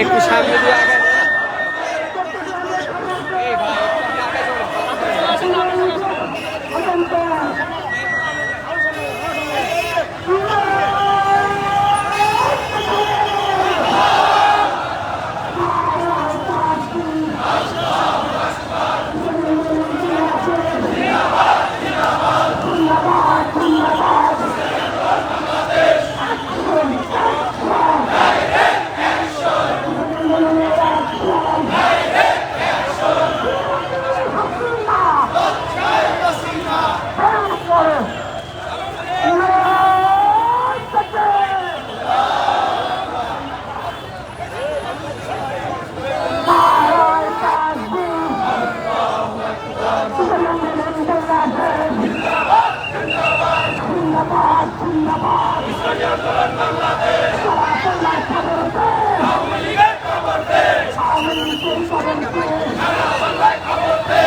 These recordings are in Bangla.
একটু সামনে দিয়ে আগে আওয়ামী লীগের খবর দে আওয়ামী লীগের খবর দে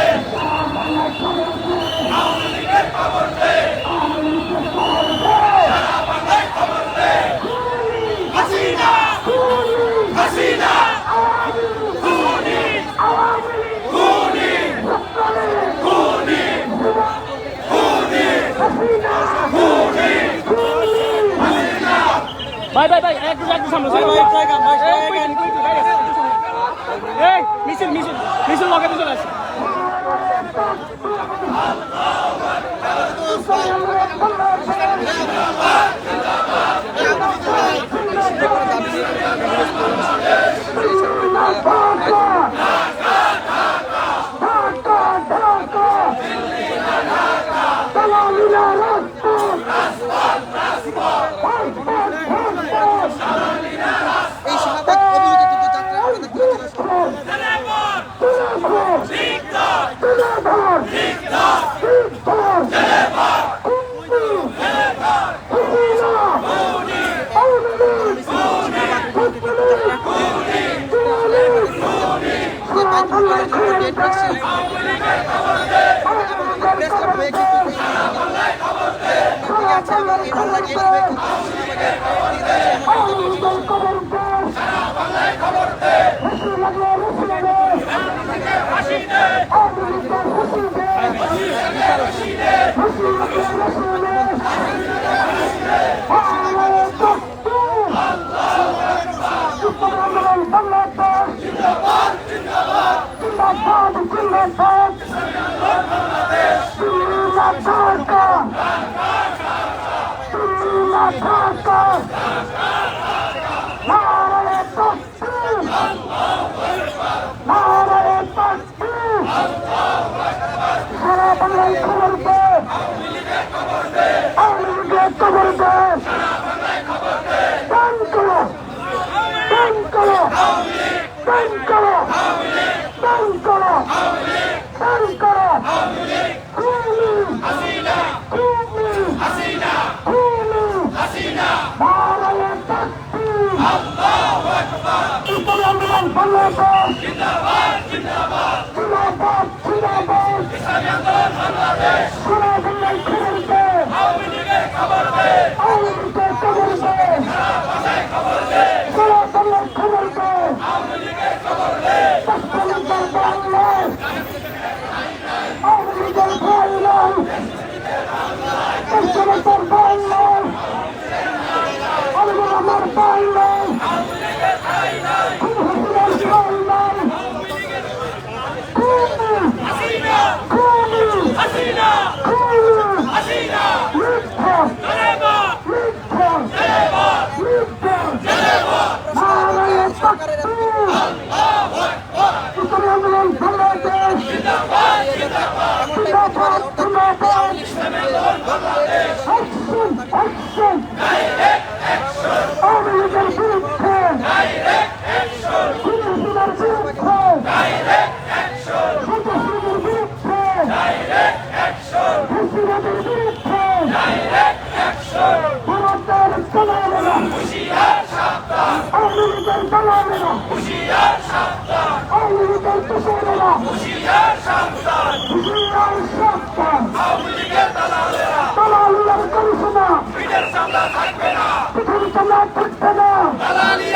ভাই ভাই ভাই একটু একটু সামনে ভাই ভাই ট্রাই কাম ভাই এই মিছিল মিছিল মিছিল লগে পিছনে আছে এই দিকে আছে এবং এই বাংলা গেট Yes. করতে পারে না হুঁশিয়ার সন্তান হুঁশিয়ার সন্তান আওয়ামী লীগের দালালেরা দালালের করিসনা পিঠের চামড়া থাকবে না পিঠের চামড়া থাকবে না দালালি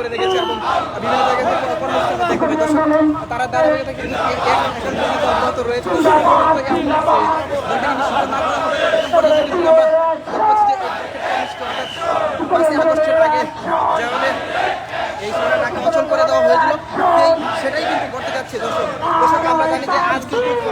করে দেখেছে এবং বিভিন্ন জায়গা থেকে কর্মসূচি দেখবে দর্শক তারা ধারাবাহিকতা কিন্তু এখন পর্যন্ত অব্যাহত রয়েছে পাঁচই আগস্টের আগে অচল করে দেওয়া হয়েছিল সেটাই কিন্তু ঘটতে যাচ্ছে। দর্শক আমরা জানি যে আজকে কিন্তু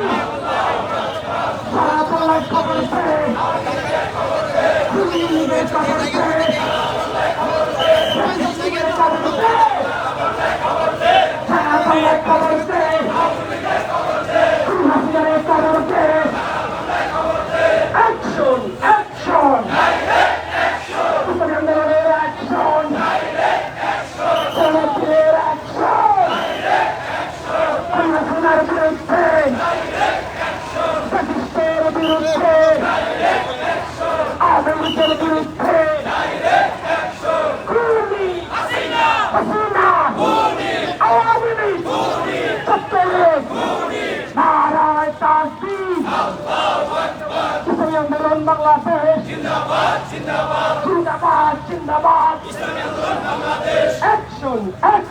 জিন্দাবাদ। Action action